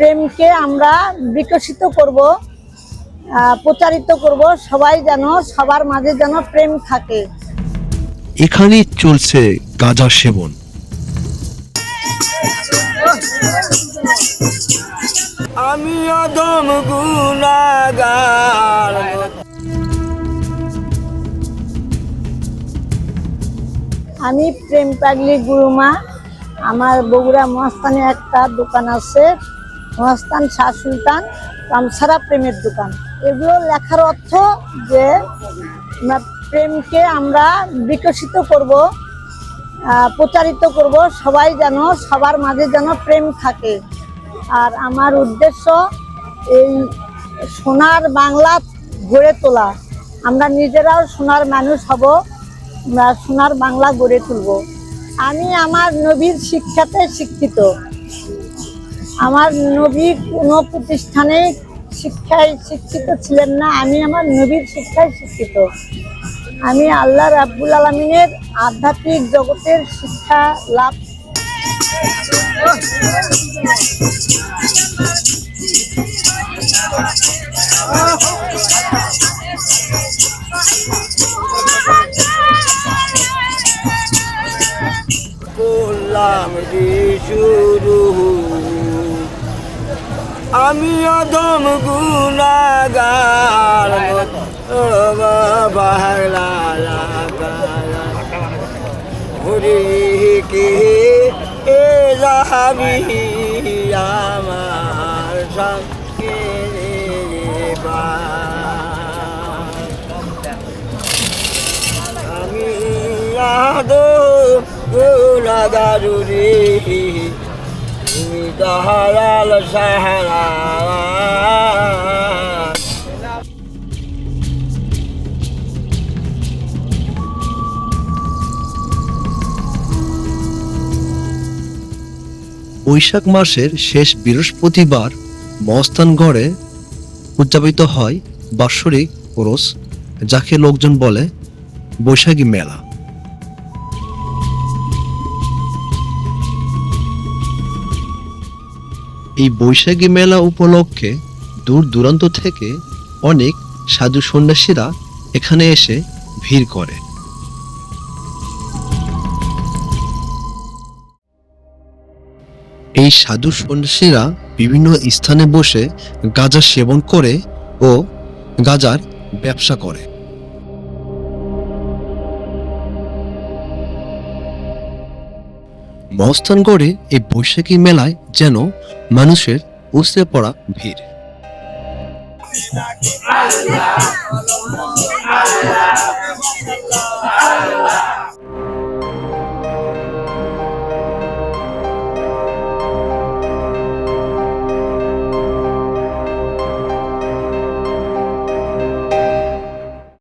প্রেমকে আমরা বিকশিত করব প্রচারিত করব সবাই যেন সবার মাঝে যেন প্রেম থাকে। এখানেই চলছে গাঁজা সেবন। আমি অধম গুণাগার। আমি প্রেম পাগলি গুরুমা। আমার বগুড়া মহাস্থানে একটা দোকান আছে মহাস্থান, শাহ সুলতান রামসারা প্রেমের দোকান। এগুলো লেখার অর্থ যে প্রেমকে আমরা বিকশিত করব প্রচারিত করব, সবাই যেন, সবার মাঝে যেন প্রেম থাকে। আর আমার উদ্দেশ্য এই সোনার বাংলা গড়ে তোলা। আমরা নিজেরাও সোনার মানুষ হব সোনার বাংলা গড়ে তুলব। আমি আমার নবীর শিক্ষাতে শিক্ষিত। আমার নবী কোনো প্রতিষ্ঠানে শিক্ষায় শিক্ষিত ছিলেন না, আমি আমার নবীর শিক্ষায় শিক্ষিত। আমি আল্লাহ রাব্বুল আলমিনের আধ্যাত্মিক জগতের শিক্ষা লাভ করলাম যে আমি অধম গুণাগার বাহলা হরি কে এ যাবি আমার সঙ্গে আমি আদো গুণাগারু বৈশাখ মাসের শেষ বৃহস্পতিবার মস্তানগড়ে উদযাপিত হয় বাৎসরিক ওরস যাকে লোকজন বলে বৈশাখী মেলা। এই বৈশাখী মেলা উপলক্ষে দূর দূরান্ত থেকে অনেক সাধু সন্ন্যাসীরা এখানে এসে ভিড় করে। এই সাধু সন্ন্যাসীরা বিভিন্ন স্থানে বসে গাঁজা সেবন করে ও গাঁজার ব্যবসা করে। মহস্থানগড়ে এই বৈশাখী মেলায় যেন মানুষের উসে পড়া ভিড়। আল্লাহ আল্লাহ আল্লাহ